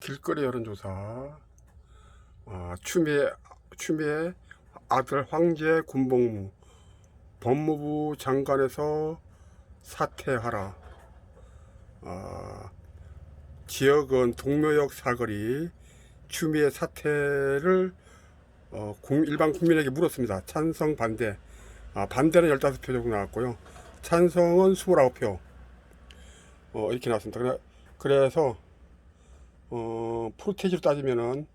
길거리 여론조사 아, 추미애, 추미애 아들 황제 군복무 법무부 장관에서 사퇴하라 아, 지역은 동묘역 사거리 추미애 사퇴를 어, 국- 일반 국민에게 물었습니다. 찬성 반대 아, 반대는 15표 정도 나왔고요. 찬성은 29표 어, 이렇게 나왔습니다. 그래, 그래서 어, 프로테이지로 따지면은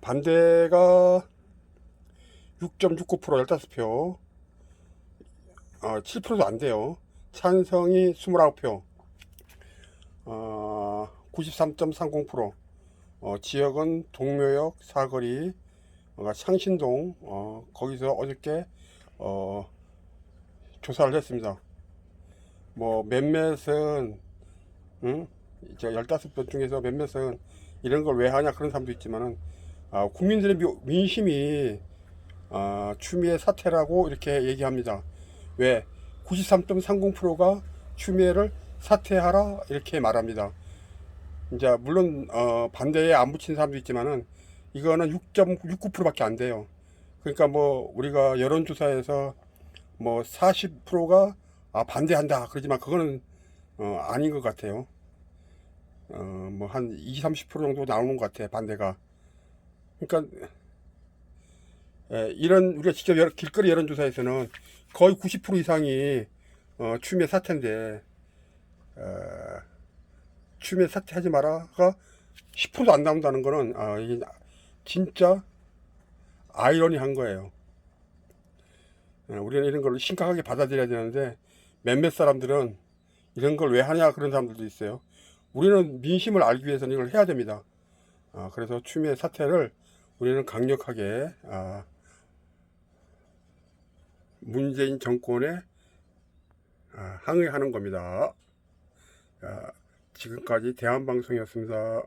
반대가 6.69% 15표 어, 7%도 안 돼요. 찬성이 29표 어, 93.30% 어, 지역은 동묘역 사거리 어, 창신동 어, 거기서 어저께 어, 조사를 했습니다. 뭐 몇몇은 응? 저 15번 중에서 몇몇은 이런 걸 왜 하냐 그런 사람도 있지만은 아, 국민들의 미- 민심이 아, 추미애 사퇴라고 이렇게 얘기합니다. 왜? 93.30%가 추미애를 사퇴하라 이렇게 말합니다. 이제 물론 어, 반대에 안 붙인 사람도 있지만은 이거는 6.69%밖에 안 돼요. 그러니까 뭐 우리가 여론조사에서 뭐 40%가 아, 반대한다 그러지만 그거는 어, 아닌 것 같아요. 어, 뭐 한 20, 30% 정도 나오는 것 같아 반대가. 그러니까 에, 이런 우리가 직접 여러- 길거리 여론조사에서는 거의 90% 이상이 어, 추미애 사퇴인데 어, 추미애 사퇴하지 마라가 10%도 안 나온다는 거는 아, 이게 진짜 아이러니한 거예요. 에, 우리는 이런 걸 심각하게 받아들여야 되는데 몇몇 사람들은 이런 걸 왜 하냐 그런 사람들도 있어요. 우리는 민심을 알기 위해서는 이걸 해야 됩니다. 아, 그래서 추미애 사퇴를 우리는 강력하게 아, 문재인 정권에 아, 항의하는 겁니다. 아, 지금까지 대한방송이었습니다.